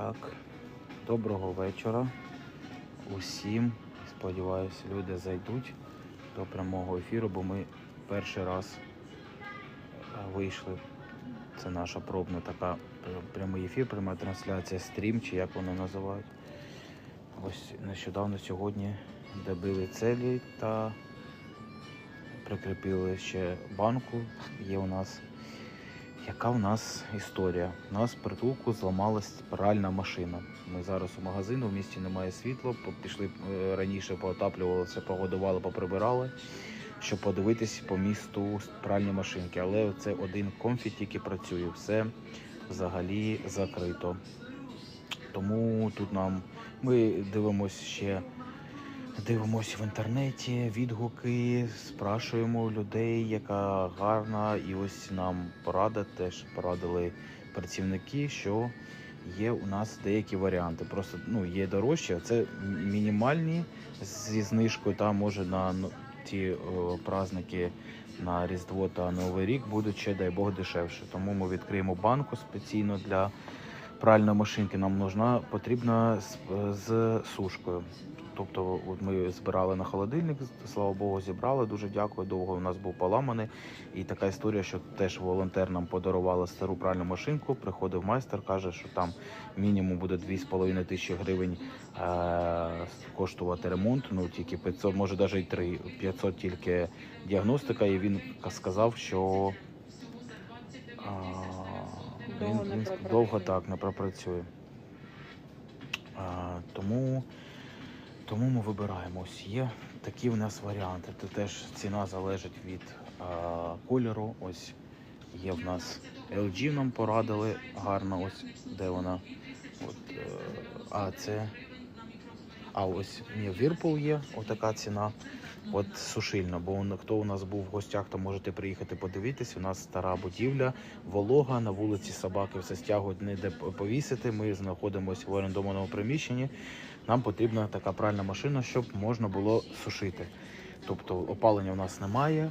Так, доброго вечора усім. Сподіваюсь, люди зайдуть до прямого ефіру, бо ми перший раз е, вийшли. Це наша пробна така прямий ефір, пряма трансляція, стрім, чи як воно називають. Ось нещодавно сьогодні добили целі та прикріпили ще банку. Є у нас яка в нас історія? У нас в притулку зламалась пральна машина. Ми зараз у магазину, в місті немає світла. Пішли е, раніше, поотаплювали все, погодували, поприбирали, щоб подивитись по місту пральні машинки. Але це один комфі тільки працює, все взагалі закрито. Тому тут нам ми дивимося ще. Дивимося в інтернеті відгуки, спрашуємо людей, яка гарна, і ось нам порада теж порадили працівники, що є у нас деякі варіанти. Просто ну є дорожче, це мінімальні зі знижкою. Там може на ну, ті о, праздники на Різдво та Новий рік будуть ще, дай Бог, дешевше. Тому ми відкриємо банку спеційно для пральної машинки. Нам нужна потрібна з, з сушкою. Тобто, от ми збирали на холодильник, слава Богу, зібрали. Дуже дякую. Довго у нас був поламаний. І така історія, що теж волонтер нам подарувала стару пральну машинку. Приходив майстер, каже, що там мінімум буде 2,5 тисячі гривень е- коштувати ремонт. Ну тільки 500, може навіть і 3, 500 тільки діагностика. І він сказав, що а, Довго він, не він довго так не пропрацює. А, тому тому ми вибираємо. Ось є такі в нас варіанти. Це теж ціна залежить від а, кольору. Ось є в нас LG нам порадили гарно, ось де вона. От, е, а це. А ось Whirlpool є, отака ціна. От сушильна, бо хто у нас був в гостях, то можете приїхати подивитись. У нас стара будівля, волога, на вулиці собаки все стягують, не де повісити. Ми знаходимося в орендованому приміщенні. Нам потрібна така пральна машина, щоб можна було сушити. Тобто опалення у нас немає,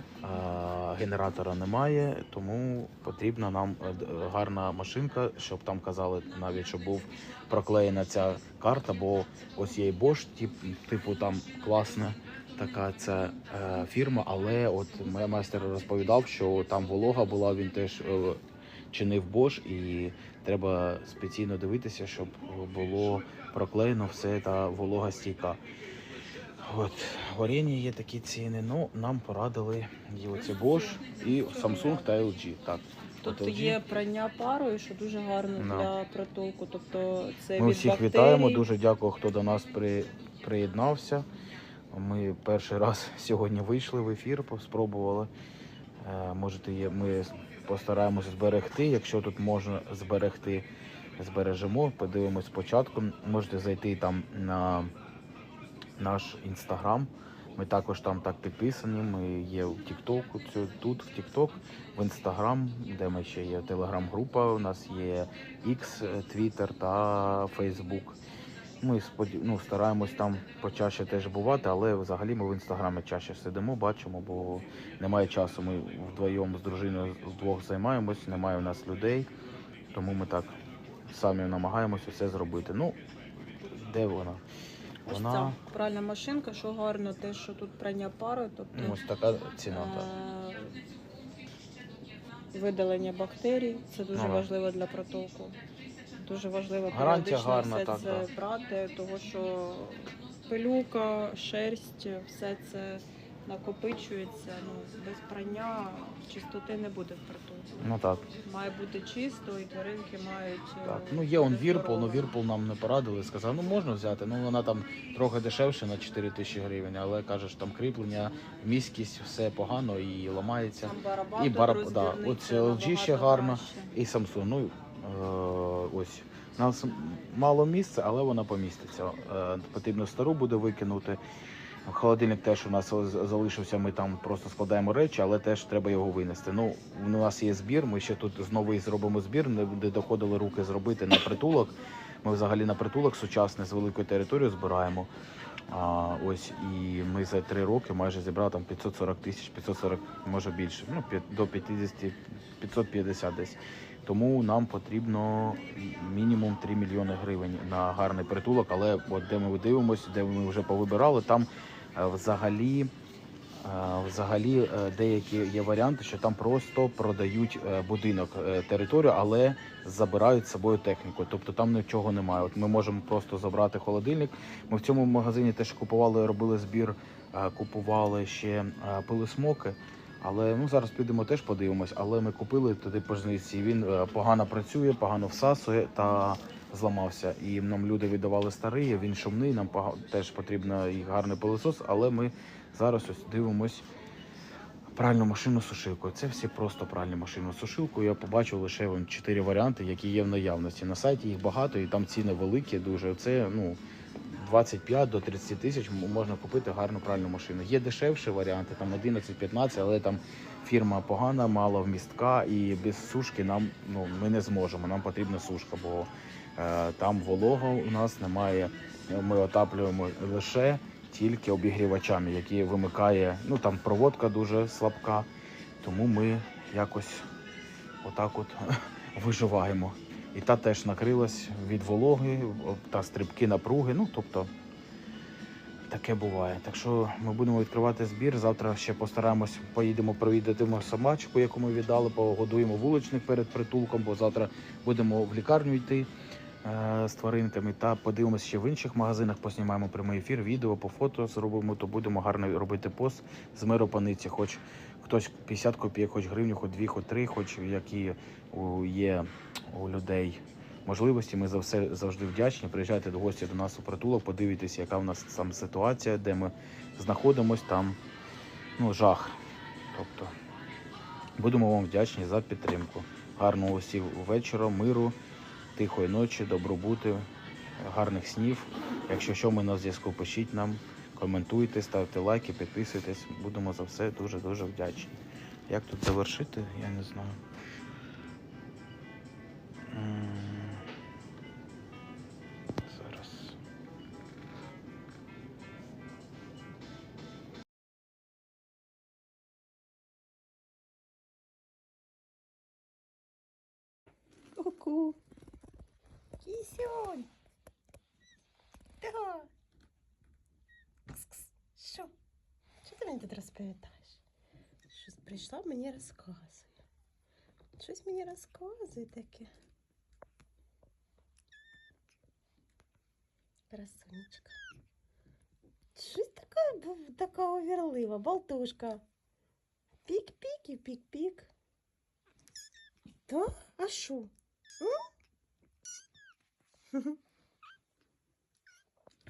генератора немає, тому потрібна нам е, гарна машинка, щоб там казали навіть, щоб був проклеєна ця карта, бо ось є Bosch, типу там класна така ця е, фірма, але от моя майстер розповідав, що там волога була, він теж е, чинив Bosch і треба спеційно дивитися, щоб було проклеєно все та волога стійка. От, варення є такі ціни. Ну, нам порадили і оці Bosch, і Samsung та LG. Так. Тут LG. є прання парою, що дуже гарно Да. для притулку. Тобто це Ми від всіх бактерій. вітаємо. Дуже дякую, хто до нас при, приєднався. Ми перший раз сьогодні вийшли в ефір, спробували. Е, можете є, ми постараємося зберегти. Якщо тут можна зберегти, збережемо. Подивимось спочатку. Можете зайти там на наш інстаграм. Ми також там так підписані. Ми є в Тіктоку, тут в Тікток, в Інстаграм, де ми ще є телеграм-група. У нас є X, Twitter та Фейсбук. Ми ну, стараємось там почаще теж бувати, але взагалі ми в інстаграмі чаще сидимо, бачимо, бо немає часу. Ми вдвоєм з дружиною вдвох займаємось, немає у нас людей, тому ми так самі намагаємось усе зробити. Ну, де вона? Ось ця пральна машинка, що гарно, те, що тут прання пари, тобто ну, ось така ціна. Так. е, видалення бактерій. Це дуже Ага. важливо для протоку. Дуже важливо Гарантія гарна, все так, це брати, тому що пилюка, шерсть, все це накопичується. Ну, без прання чистоти не буде в притулку. Ну так. Має бути чисто, і тваринки мають. е, Так, ну є он бути Вірпул, ну. Вірпул нам не порадили, сказав, ну можна взяти, ну вона там трохи дешевше на 4 тисячі гривень, але кажеш, там кріплення, міськість, все погано і ламається. Там барабан І бараб- да, от LG ще гарно. І Samsung, ну е, ось. У нас мало місця, але вона поміститься. Е, потрібно стару буде викинути. Холодильник теж у нас залишився, ми там просто складаємо речі, але теж треба його винести. Ну, у нас є збір, ми ще тут знову і зробимо збір, де доходили руки зробити на притулок. Ми взагалі на притулок сучасний з великою територією збираємо. А, ось і ми за три роки майже зібрали там 540 тисяч, 540, може більше, ну до 50, 550 десь. Тому нам потрібно мінімум 3 мільйони гривень на гарний притулок. Але от де ми дивимося, де ми вже повибирали, там взагалі. е, Взагалі е, деякі є варіанти, що там просто продають е, будинок, е, територію, але забирають з собою техніку. Тобто там нічого немає. От ми можемо просто забрати холодильник. Ми в цьому магазині теж купували, робили збір, е, купували ще е, пилисмоки. Але ну зараз підемо теж подивимось. Але ми купили туди позиції. Він е, погано працює, погано всасує та зламався. І нам люди віддавали старий, він шумний. Нам теж потрібно і гарний пилосос, але ми зараз ось дивимось. Пральну машину сушилку. Це всі просто пральні машини сушилку. Я побачив лише вон, чотири варіанти, які є в наявності. На сайті їх багато і там ціни великі. Дуже це ну 25 до 30 тисяч можна купити гарну пральну машину. Є дешевші варіанти, там 11-15, але там фірма погана, мало вмістка, і без сушки нам ну ми не зможемо. Нам потрібна сушка, бо там волога у нас немає. Ми отаплюємо лише тільки обігрівачами, які вимикає. Ну там проводка дуже слабка, тому ми якось отак от виживаємо. І та теж накрилась від вологи та стрибки напруги. Ну тобто таке буває. Так що ми будемо відкривати збір. Завтра ще постараємось, поїдемо провідати собачку, яку ми віддали, погодуємо вуличник перед притулком, бо завтра будемо в лікарню йти е, з тваринками та подивимося ще в інших магазинах, поснімаємо прямий ефір, відео по фото зробимо, то будемо гарно робити пост з миропаниці, хоч хтось 50 копійок, хоч гривню, хоч 2, хоч 3, хоч які є у людей можливості. Ми за все завжди вдячні. Приїжджайте до гості до нас у притулок, подивитися, яка в нас там ситуація, де ми знаходимось, там ну, жах. Тобто будемо вам вдячні за підтримку. Гарного усіх вечора, миру, тихої ночі, добробути, гарних снів. Якщо що, ми на зв'язку, пишіть нам, коментуйте, ставте лайки, підписуйтесь. Будемо за все дуже-дуже вдячні. Як тут завершити, я не знаю. Ку-ку. Кисюнь. Да. Кс-кс. Що? Що ти мені тут розповідаєш? Щось прийшла мені розказує. Щось мені розказує таке. Красунечка. Щось така, така овірлива, болтушка. Пік-пік і пік-пік. Да? А що?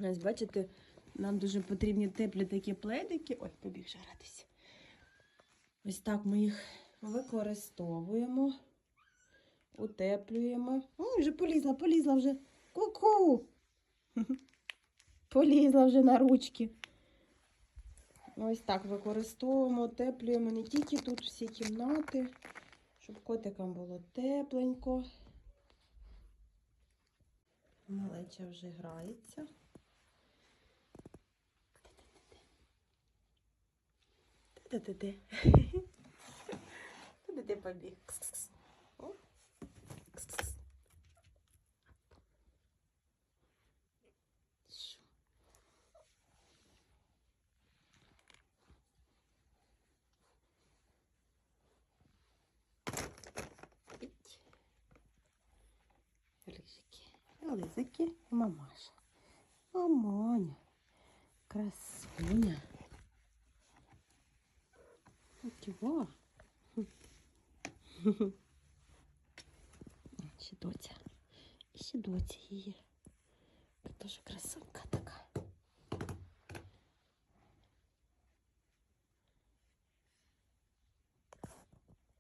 Ось бачите, нам дуже потрібні теплі такі пледики. Ой, побіг вже гратися. Ось так ми їх використовуємо, утеплюємо. Ой, вже полізла, полізла вже. Ку-ку! Полізла вже на ручки. Ось так використовуємо, утеплюємо не тільки тут всі кімнати, щоб котикам було тепленько. Малеча вже грається. Де-де-де? Де-де побіг? Кс-кс-кс. О. Кс-кс-кс. Що? Іть. Лизики. Лизики. Мамаша. Маманя. Красуня. Чого? Ще доця. І ще доця її. Дуже красунка така.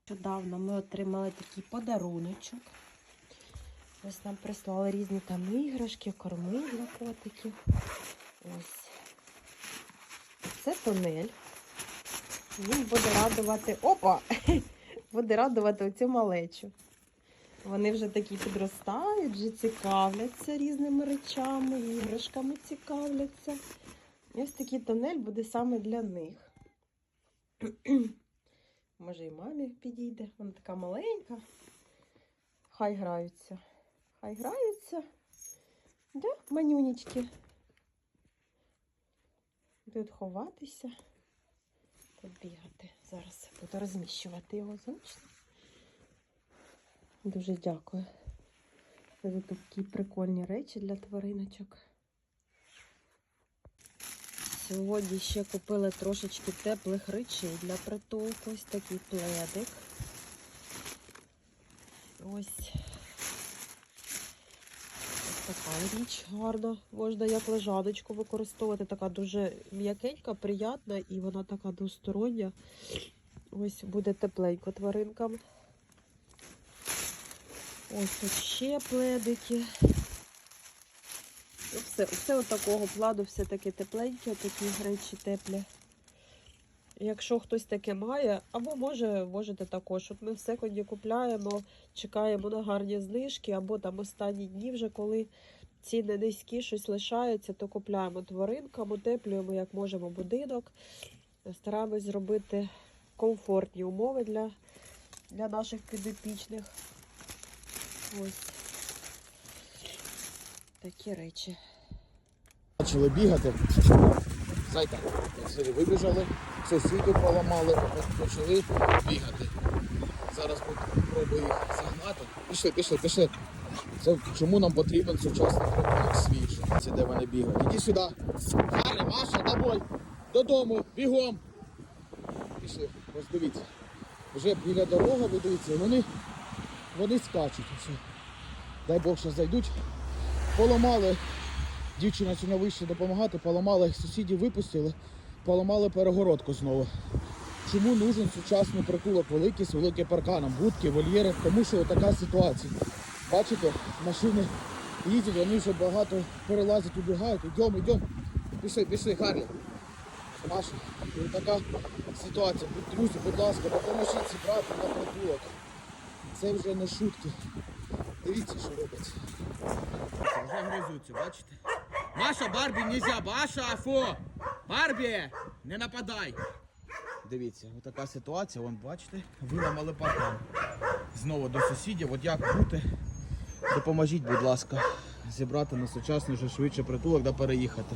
Нещодавно ми отримали такий подаруночок. Ось нам прислали різні там іграшки, корми для котиків. Ось. Це тунель. Він буде радувати. Опа! Буде радувати оцю малечу. Вони вже такі підростають, вже цікавляться різними речами, іграшками цікавляться. І ось такий тонель буде саме для них. Може і мамі підійде. Вона така маленька. Хай граються. Хай граються. Да, манюнечки. Тут ховатися. Тут бігати. Зараз буду розміщувати його зручно. Дуже дякую. Це такі прикольні речі для твариночок. Сьогодні ще купили трошечки теплих речей для притулку. Ось такий пледик. Ось. Така річ гарна. Можна як лежаночку використовувати. Така дуже м'якенька, приятна і вона така двостороння. Ось буде тепленько тваринкам. Ось тут ще пледики. Ну, Все, все от такого плану, все таке тепленьке, такі речі теплі. Якщо хтось таке має, або може, можете також. От ми в секунді купляємо, чекаємо на гарні знижки, або там останні дні, вже коли ціни низькі, щось лишається, то купляємо тваринкам, утеплюємо як можемо будинок. Стараємось зробити комфортні умови для, для наших підопічних. Ось такі речі. Почали бігати. Зайка, сюди вибіжали, сусіди поламали, почали бігати. Зараз спробую їх загнати. Пішли, пішли, пішли. Це чому нам потрібен сучасний прикольник свіжий. Це де вони бігають. Іди сюди. Гарри, Маша, домой. Додому, бігом. Пішли, ось дивіться. Вже біля дороги, дивіться, вони, вони скачуть. Ось. Дай Бог, що зайдуть. Поламали Дівчина сьогодні вийшла допомагати, поламали сусідів, випустили, поламали перегородку знову. Чому нужен сучасний притулок великий з великим парканом, будки, вольєри? Тому що така ситуація. Бачите, машини їздять, вони вже багато перелазять, убігають. Йдемо, йдемо. Пішли, пішли, Харлі. Маша, така ситуація. Друзі, будь ласка, допоможіть зібрати на притулок. Це вже не шутки. Дивіться, що робиться. Вже гризуться, бачите? Маша, Барбі, нельзя, Маша, Афо! Барбі, не нападай! Дивіться, отака ситуація, вон бачите, виламали паркан. Знову до сусідів, от як бути. Допоможіть, будь ласка, зібрати на сучасний вже швидше притулок да переїхати.